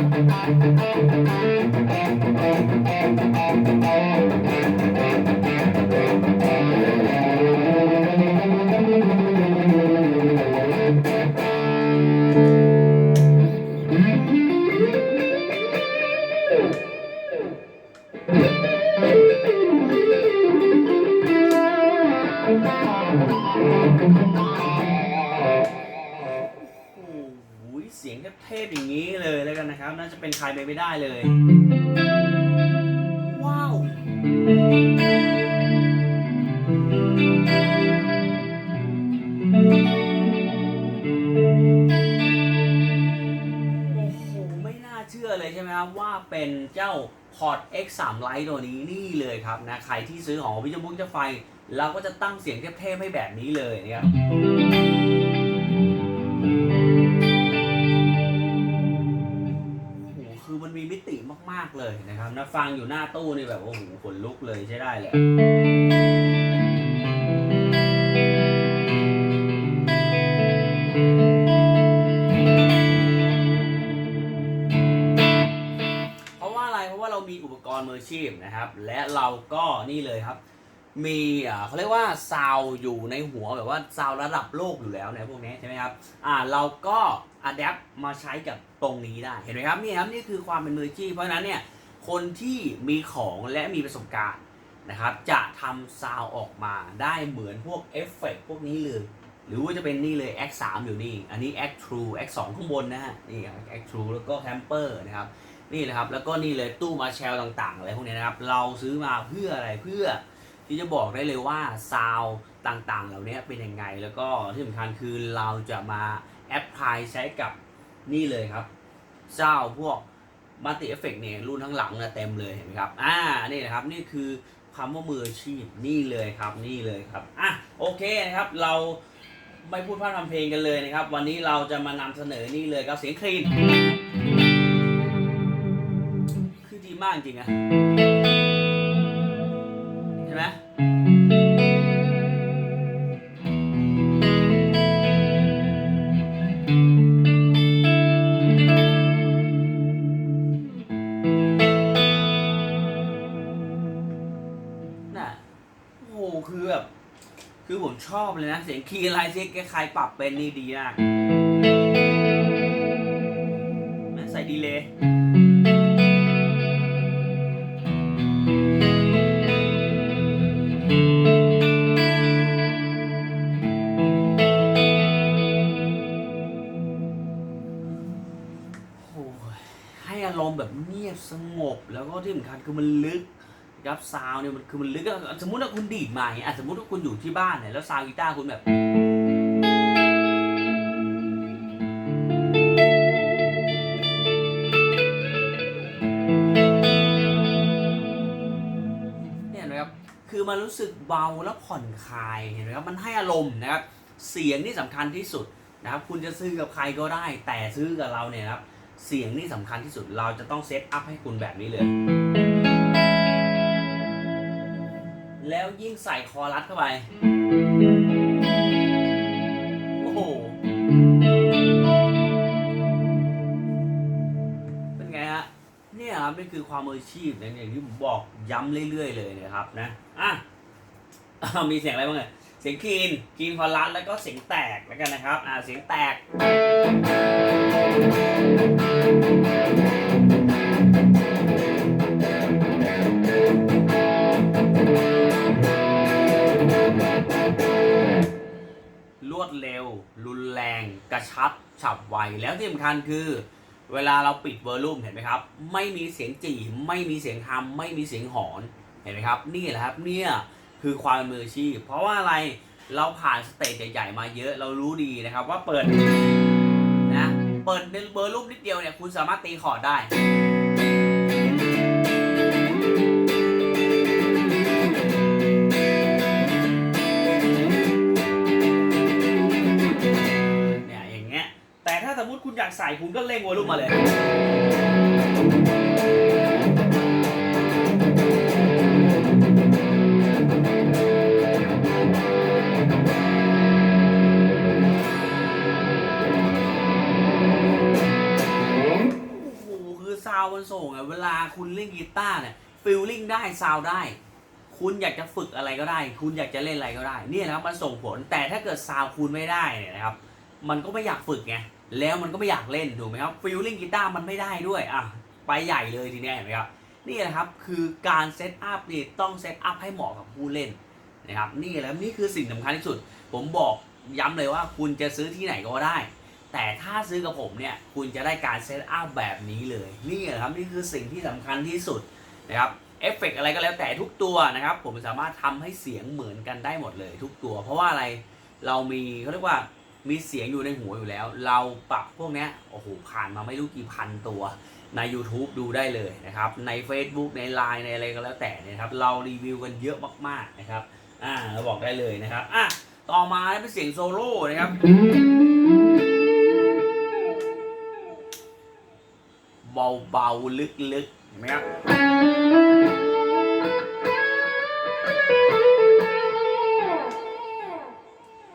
โอ้โหเสียงเทพๆอย่าง ครับน่าจะเป็นใครไปไม่ได้เลย ว้าว โอ้โห ไม่น่าเชื่อเลยใช่ไหมครับว่าเป็นเจ้า Port X 3 Lite ตัวนี้นี่เลยครับนะ ใครที่ซื้อของวิจมุกจะไฟ เราก็จะตั้งเสียงเทพๆให้แบบนี้เลยนะครับ เลยนะครับนะฟังอยู่หน้าตู้นี่แบบโอ้โหขนลุกเลยใช้ได้เลยเพราะว่าอะไรเพราะว่าเรามีอุปกรณ์มืออาชีพนะครับ และเราก็นี่เลยครับ มีเขาเรียกว่าซาวอยู่ในหัวแบบว่าซาวระดับโลกอยู่แล้วในพวกนี้ใช่ไหมครับอ่าเราก็อัดแอปมาใช้กับตรงนี้ได้ เห็นไหมครับนี่ครับนี่คือความเป็นมืออาชีพเพราะนั้นเนี่ย คนที่มีของและมีประสบการณ์นะครับ จะทำซาวออกมาได้เหมือนพวกเอฟเฟกต์พวกนี้เลย หรือว่าจะเป็นนี่เลย X 3อยู่นี่ อันนี้ X True X 2ข้างบนนะฮะ นี่ครับ X True แล้วก็ Camper นะครับ นี่นะครับ แล้วก็นี่เลยตู้มาแชลต่างๆอะไรพวกนี้นะครับ เราซื้อมาเพื่ออะไรเพื่อที่จะบอกได้เลยว่าซาวต่างๆ เหล่านี้เป็นยังไง แล้วก็ที่สำคัญคือเราจะมาแอปพลายใช้กับนี่เลยครับเจ้าพวก มัลติเอฟเฟกเนี่ยรุ่นทั้งหลังนะเต็มเลยเห็นไหมครับ อ่า นี่นะครับ นี่คือคำว่ามืออาชีพ นี่เลยครับ นี่เลยครับ อะ โอเคนะครับ เราไม่พูดพร่ำทำเพลงกันเลยนะครับ วันนี้เราจะมานำเสนอนี่เลยครับเสียงคลีน คือดีมากจริงอะ คือผมชอบเลยนะ เสียงคีย์ไลน์ซิกใครปรับเป็นนี่ดีมากใส่ดีเลย์โอ้ยให้อารมณ์แบบเงียบสงบแล้วก็ที่สำคัญคือมันลึก ครับซาวเนี่ยมันคือมันลึกอะสมมติว่าคุณดีดมาอย่างเงี้ยอะสมมติว่าคุณอยู่ที่บ้านเนี่ยแล้วซาวกีตาร์คุณแบบ เนี่ยนะครับ คือมันรู้สึกเบาแล้วผ่อนคลายเห็นไหมครับมันให้อารมณ์นะครับ เสียงนี่สำคัญที่สุดนะครับ คุณจะซื้อกับใครก็ได้ แต่ซื้อกับเราเนี่ยนะครับ เสียงนี่สำคัญที่สุดเราจะต้องเซตอัพให้คุณแบบนี้เลย แล้วยิ่งใส่คอรัสเข้าไป โอ้โห เป็นไงฮะ เนี่ยครับนี่คือความมืออาชีพนะอย่างที่ผมบอกย้ำเรื่อยๆเลยนะครับนะ อะ มีเสียงอะไรบ้างเนี่ยเสียงคีนคีนคอรัสแล้วก็เสียงแตกแล้วกันนะครับ อ่า เสียงแตก ดเร็ว รุนแรง กระชับ ฉับไว แล้วที่สำคัญคือ เวลาเราปิดเวอร์ลุ่มเห็นไหมครับ ไม่มีเสียงจี่ ไม่มีเสียงทำไม่มีเสียงหอน เห็นไหมครับ นี่แหละครับ เนี่ยคือความเป็นมืออาชีพ เพราะว่าอะไร เราผ่านสเตจใหญ่ๆมาเยอะ เรารู้ดีนะครับว่าเปิดนะ เปิดในเบอร์ลุ่มนิดเดียวเนี่ย คุณสามารถตีคอร์ดได้ อยากใส่คุณก็เร่งวอลลุ่มมาเลย โอ้โหคุณเล่นกีตาร์เนี่ยฟิลลิ่งได้ซาวได้ คุณอยากจะฝึกอะไรก็ได้ คุณอยากจะเล่นอะไรก็ได้ เนี่ยนะครับมันส่งผลแต่ถ้าเกิดซาวคุณไม่ได้เนี่ยนะครับ มันก็ไม่อยากฝึกไง แล้วมันก็ไม่อยากเล่นถูกไหมครับฟิลลิ่งกีตาร์มันไม่ได้ด้วยอะไปใหญ่เลยทีเนี้ยเห็นไหมครับนี่แหละครับคือการเซตอัพนี่ต้องเซตอัพให้เหมาะกับผู้เล่นนะครับนี่แหละนี่คือสิ่งสำคัญที่สุด ผมบอกย้ำเลยว่าคุณจะซื้อที่ไหนก็ได้ แต่ถ้าซื้อกับผมเนี่ยคุณจะได้การเซตอัพแบบนี้เลยนี่แหละครับนี่คือสิ่งที่สำคัญที่สุดนะครับเอฟเฟกต์อะไรก็แล้วแต่ทุกตัวนะครับ ผมสามารถทำให้เสียงเหมือนกันได้หมดเลยทุกตัว เพราะว่าอะไรเรามีเขาเรียกว่า มีเสียงอยู่ในหัวอยู่แล้ว เราปรับพวกนี้โอ้โหผ่านมาไม่รู้กี่พันตัวใน YouTube ดูได้เลยนะครับ ใน Facebook ใน Line ในอะไรก็แล้วแต่นี่ยนะครับ เรารีวิวกันเยอะมากๆนะครับอ่าเราบอกได้เลยนะครับอะต่อมาเป็นเสียงโซโล่นะครับเบาๆลึกๆเห็นไหมครับ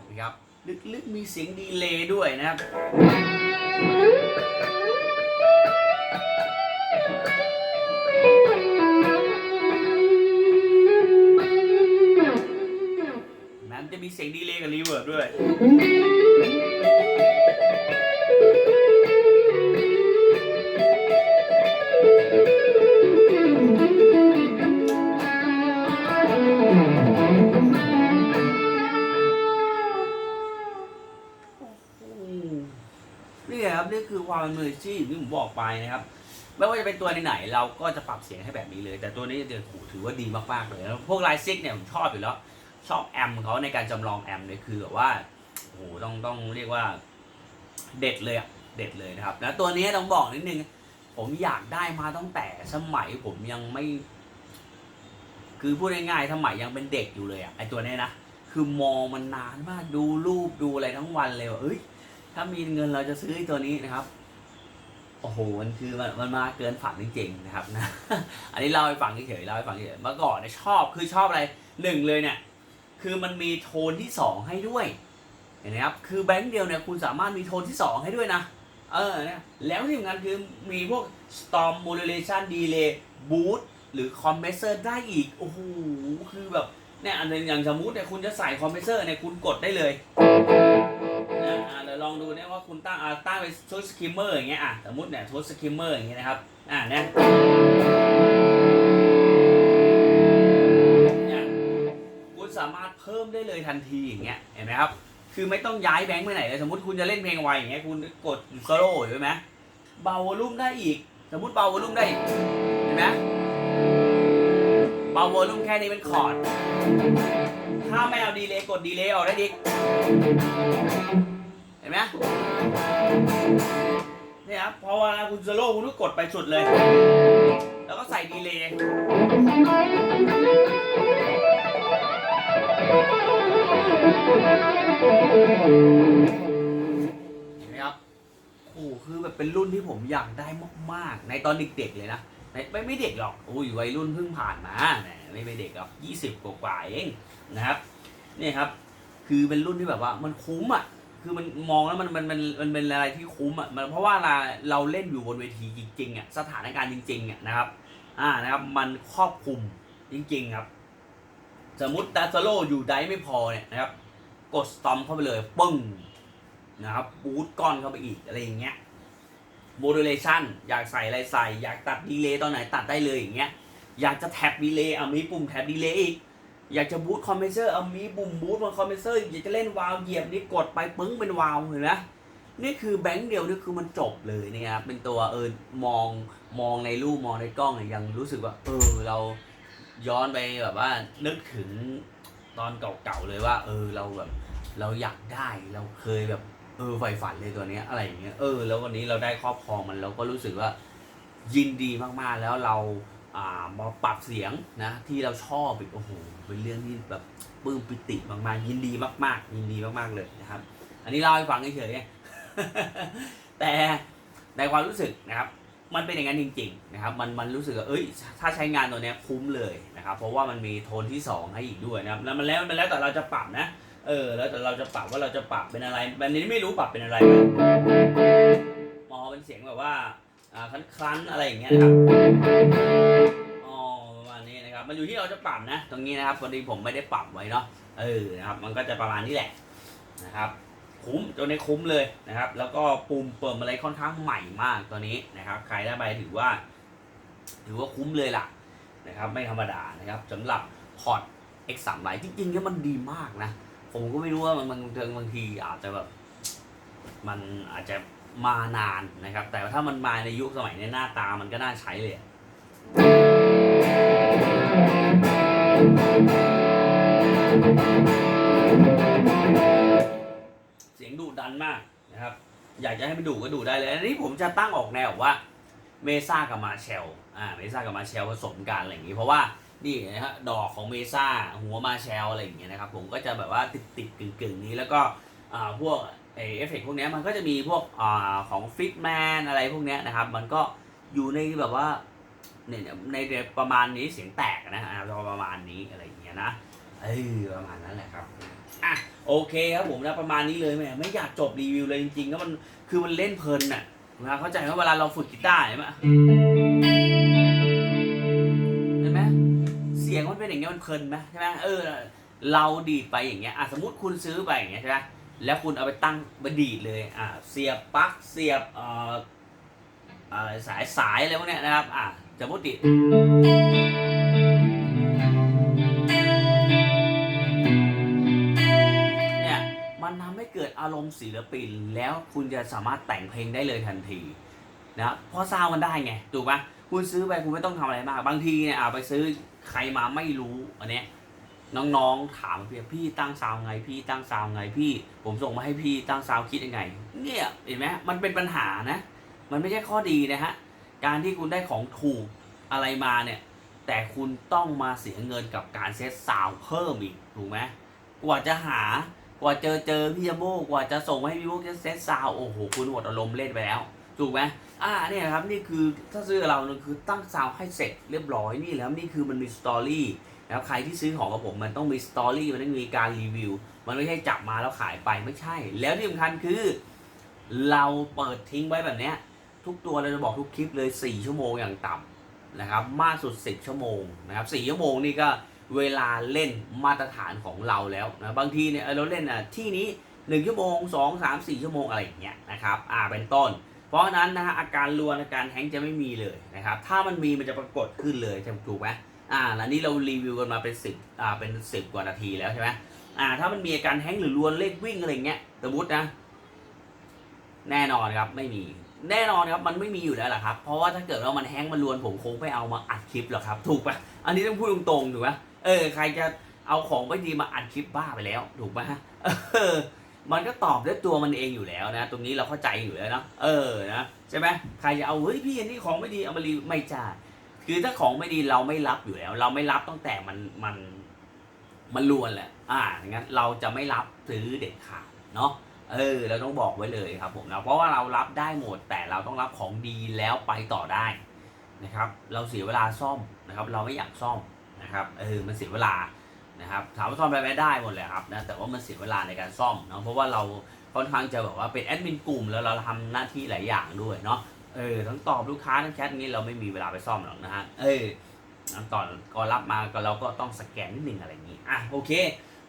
นไหมครับ ลึกๆมีเสียงดีเลย์ด้วยนะครับมันจะมีเสียงดีเลย์กับรีเวิร์ดด้วย นี่คือความเป็นมืออาชีพที่ผมบอกไปนะครับ ไม่ว่าจะเป็นตัวไหนๆเราก็จะปรับเสียงให้แบบนี้เลย แต่ตัวนี้เดี๋ยวโหถือว่าดีมากๆเลยแล้วพวกไลซิกเนี่ยผมชอบอยู่แล้ว ชอบแอมเขาในการจำลองแอมเนี่ยคือแบบว่าโอ้โหต้องต้องเรียกว่าเด็ดเลยอะเด็ดเลยนะครับแล้วตัวนี้ต้องบอกนิดนึงผมอยากได้มาตั้งแต่สมัยผมยังไม่ คือพูดง่ายๆสมัยยังเป็นเด็กอยู่เลยอะไอตัวนี้นะคือมองมันนานมากดูรูปดูอะไรทั้งวันเลยว่าเอ้ย ถ้ามีเงินเราจะซื้อตัวนี้นะครับ โอ้โห มันคือมันมันมาเกินฝันจริงๆนะครับนะ อันนี้เล่าให้ฟังเฉยๆเล่าให้ฟังเฉยๆเมื่อก่อนเนี่ยชอบคือชอบอะไรหนึ่งเลยเนี่ย คือมันมีโทนที่สองให้ด้วยเห็นไหมครับ คือแบงค์เดียวเนี่ยคุณสามารถมีโทนที่สองให้ด้วยนะ เออเนี่ยแล้วที่สำคัญคือมีพวก storm modulation delay boost หรือ compressor ได้อีก โอ้โห คือแบบเนี่ยอันนึงอย่างสมมุติเนี่ยคุณจะใส่ compressor เนี่ยคุณกดได้เลย ลองดูเนี่ยว่าคุณตั้งอ่าตั้งเป็นชุดสกิมเมอร์อย่างเงี้ยอะสมมติเนี่ยชุดสกิมเมอร์อย่างเงี้ยนะครับอ่าเนี่ยเนี่ยคุณสามารถเพิ่มได้เลยทันทีอย่างเงี้ยเห็นไหมครับคือไม่ต้องย้ายแบงค์ไปไหนเลยสมมติคุณจะเล่นเพลงไวอย่างเงี้ยคุณกดโซโล่ใช่ไหมเบาวอลลุ่มได้อีก สมมติเบาวอลลุ่มได้อีกเห็นไหมเบาวอลลุ่มแค่นี้เป็นคอร์ดถ้าไม่เอาดีเลย์กดดีเลย์ออกได้อี ห็นไหมเนี่ยครับพอเวลาคุณสโลว์คุณก็กดไปสุดเลย แล้วก็ใส่ดีเลย์เห็นไหมครับโอ้คือแบบเป็นรุ่นที่ผมอยากได้มากๆ ในตอนเด็กๆเลยนะในไม่ไม่เด็กหรอกโอ้ยวัยรุ่นเพิ่งผ่านมาไม่ไม่เด็กหรอกยี่สิบกว่าเองนะครับนี่ครับ คือเป็นรุ่นที่แบบว่ามันคุ้มอะ คือมันมองแล้วมันมันมันมันเป็นอะไรที่คุ้มอะมันเพราะว่าเราเราเล่นอยู่บนเวทีจริงๆอะสถานการณ์จริงๆอะนะครับอ่านะครับมันครอบคลุมจริงๆครับ สมมติดัซโลอยู่ไดไม่พอเนี่ยนะครับ กดสตอมเข้าไปเลยปึ้งนะครับบูทก้อนเข้าไปอีกอะไรอย่างเงี้ยโมดูเลชันอยากใส่อะไรใส่ อยากตัดดีเลย์ตอนไหนตัดได้เลยอย่างเงี้ยอยากจะแท็บดีเลย์อะมีปุ่มแท็บดีเลย์อีก อยากจะบูตคอมเพรสเซอร์เอามีปุ่มบูตบนคอมเพรสเซอร์อยากจะเล่นวาล์วเหยียบนี่กดไปปึ้งเป็นวาล์วเห็นไหมนี่คือแบงค์เดียวนี่คือมันจบเลยเนี่ยครับเป็นตัวเออมองมองในรูปมองในกล้องเนี่ยยังรู้สึกว่า เออเราย้อนไปแบบว่านึกถึงตอนเก่าๆเลยว่า เออเราแบบ เราอยากได้เราเคยแบบ เออใฝ่ฝันเลยตัวเนี้ยอะไรอย่างเงี้ยเออแล้ววันนี้เราได้ครอบครองมันเราก็รู้สึกว่ายินดีมากๆแล้วเรา มาปรับเสียงนะที่เราชอบอีกโอ้โหเป็นเรื่องที่แบบปลื้มปิติมากๆยินดีมาก ๆ ยินดีมากๆเลยนะครับ อันนี้เล่าให้ฟังเฉยๆแต่ในความรู้สึกนะครับ มันเป็นอย่างนั้นจริง ๆ นะครับ มันมันรู้สึกว่าเอ้ย ถ้าใช้งานตัวนี้คุ้มเลยนะครับ เพราะว่ามันมีโทนที่สองให้อีกด้วยนะครับแล้วมันแล้วมันแล้วแต่เราจะปรับนะเออแล้วแต่เราจะปรับว่าเราจะปรับเป็นอะไรแบบนี้ไม่รู้ปรับเป็นอะไรมมอเป็นเสียงแบบว่าคลันๆอะไรอย่างเงี้ยนะครับ มันอยู่ที่เราจะปรับนะ ตรงนี้นะครับพอดีผมไม่ได้ปรับไว้เนาะเออนะครับ มันก็จะประมาณนี้แหละนะครับคุ้มตัวนี้คุ้มเลยนะครับ แล้วก็ปุ่มเปิมอะไรค่อนข้างใหม่มากตัวนี้นะครับ ใครได้ไปถือว่า ถือว่าคุ้มเลยล่ะนะครับ ไม่ธรรมดานะครับสำหรับพอร์ต X 3 l i จริงๆแล้วมันดีมากนะ ผมก็ไม่รู้ว่ามันบางทีอาจจะแบบ มันอาจจะมานานนะครับ แต่ถ้ามันมาในยุคสมัยในหน้าตามันก็น่าใช้เลย เสียงดุดันมากนะครับ อยากจะให้มันดูก็ดูได้เลยอันนี้ผมจะตั้งออกแนวว่าเมซ่ากับมาเชลอ่าเมซ่ากับมาเชลผสมกันอะไรอย่างนี้ เพราะว่านี่นะฮะดอกของเมซ่าหัวมาเชลอะไรอย่างเงี้ยนะครับผมก็จะแบบว่าติดติดกึ่งกึ่งๆนี้แล้วก็อ่าพวกเอฟเฟกพวกนี้มันก็จะมีพวกอ่าของฟิตแมนอะไรพวกเนี้ยนะครับ มันก็อยู่ในแบบว่า เนี่ยในในประมาณนี้เสียงแตกนะฮะประมาณนี้อะไรอย่างเงี้ยนะเออประมาณนั้นแหละครับอะโอเคครับผมนะประมาณนี้เลยแม่ไม่อยากจบรีวิวเลยจริงๆแล้วมันคือมันเล่นเพลินน่ะนะเข้าใจว่าเวลาเราฝึกกีตาร์เห็นไหมเห็นไหมเสียงมันเป็นอย่างเงี้ยมันเพลินไหมใช่ไหมเออ เราดีดไปอย่างเงี้ยอะสมมติคุณซื้อไปอย่างเงี้ยใช่ไหมแล้วคุณเอาไปตั้งไปดีดเลยอะเสียบปลั๊กเสียบเอ่ออะไรสายสายอะไรพวกเนี้ยนะครับอะ สมมติเนี่ยมันทำให้เกิดอารมณ์ศิลปิน แล้วคุณจะสามารถแต่งเพลงได้เลยทันทีนะเพราะซาวมันได้ไงถูกปะคุณซื้อไปคุณไม่ต้องทำอะไรมาก บางทีเนี่ยอะไปซื้อใครมาไม่รู้อันเนี้ยน้องๆถามพี่พี่ตั้งซาวไงพี่ตั้งซาวไงพี่ ผมส่งมาให้พี่ตั้งซาวคิดยังไง เนี่ยเห็นไหมมันเป็นปัญหานะ มันไม่ใช่ข้อดีนะฮะ การที่คุณได้ของถูกอะไรมาเนี่ย แต่คุณต้องมาเสียเงินกับการเซตซาวเพิ่มอีกถูกไหมกว่าจะหากว่าเจอเจอพี่ยโมกว่าจะส่งให้พี่โมกเซตซาวโอ้โหคุณหมดอารมณ์เล่นไปแล้วถูกไหมอ่าเนี่ยครับนี่คือถ้าซื้อเราเนี่ยคือตั้งซาวให้เสร็จเรียบร้อยนี่แล้วนี่คือมันมีสตอรี่นะครับใครที่ซื้อของกับผมมันต้องมีสตอรี่มันต้องมีการรีวิว มันไม่ใช่จับมาแล้วขายไปไม่ใช่ แล้วที่สำคัญคือ เราเปิดทิ้งไว้แบบเนี้ย ทุกตัวเราจะบอกทุกคลิปเลย 4 ชั่วโมงอย่างต่ำนะครับ มากสุด 10 ชั่วโมงนะครับ4ชั่วโมงนี่ก็เวลาเล่นมาตรฐานของเราแล้วนะบางทีเนี่ยเราเล่นอะที่นี้ 1 ชั่วโมง 2 3 4 ชั่วโมงอะไรอย่างเงี้ยนะครับอ่าเป็นต้น เพราะฉะนั้นนะฮะอาการรวนอาการแฮงจะไม่มีเลยนะครับถ้ามันมีมันจะปรากฏขึ้นเลยถูกไหมอ่าแล้วนี่เรารีวิวกันมาเป็นสิบอ่าเป็นสิบกว่านาทีแล้วใช่ไหมอ่าถ้ามันมีอาการแห้งหรือรวนเลขวิ่งอะไรเงี้ยสมมตินะแน่นอนครับไม่มี แน่นอนครับมันไม่มีอยู่แล้วแหละครับ เพราะว่าถ้าเกิดว่ามันแห้งมันรวนผมคงไม่เอามาอัดคลิปหรอกครับ ถูกปะอันนี้ต้องพูดตรงๆถูกไหมเออใครจะเอาของไม่ดีมาอัดคลิปบ้าไปแล้ว ถูกปะเออมันก็ตอบด้วยตัวมันเองอยู่แล้วนะ ตรงนี้เราเข้าใจอยู่แล้วเนาะเออนะใช่ไหมใครจะเอาเฮ้ยพี่อันนี้ของไม่ดีเอามารีไม่จ่าคือถ้าของไม่ดีเราไม่รับอยู่แล้ว เราไม่รับตั้งแต่มันมันมันลวนแหละอ่างั้นเราจะไม่รับซื้อเด็ดขาดเนาะ เออเราต้องบอกไว้เลยครับผมนะเพราะว่าเรารับได้หมด แต่เราต้องรับของดีแล้วไปต่อได้นะครับ เราเสียเวลาซ่อมนะครับ เราไม่อยากซ่อมนะครับเออมันเสียเวลานะครับถามว่าซ่อมได้ไหมได้หมดเลยครับนะแต่ว่ามันเสียเวลาในการซ่อมเนาะเพราะว่าเราค่อนข้างจะแบบว่าเป็นแอดมินกลุ่มแล้วเราทำหน้าที่หลายอย่างด้วยเนาะเออทั้งตอบลูกค้าทั้งแชทนี้เราไม่มีเวลาไปซ่อมหรอกนะฮะเออตอนก็รับมาก็เราก็ต้องสแกนนิดนึงอะไรอย่างนี้อะโอเค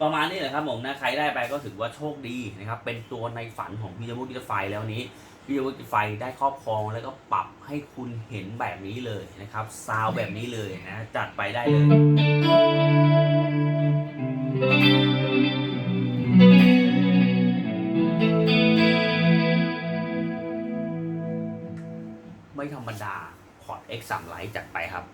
ประมาณนี้แหละครับผมนะใครได้ไปก็ถือว่าโชคดีนะครับเป็นตัวในฝันของพี่ยมุกิไฟแล้วนี้พี่ยมุกิไฟได้ครอบครองแล้วก็ปรับให้คุณเห็นแบบนี้เลยนะครับซาวแบบนี้เลยนะจัดไปได้เลยไม่ธรรมดา พอร์ต X 3 Lite จัดไปครับ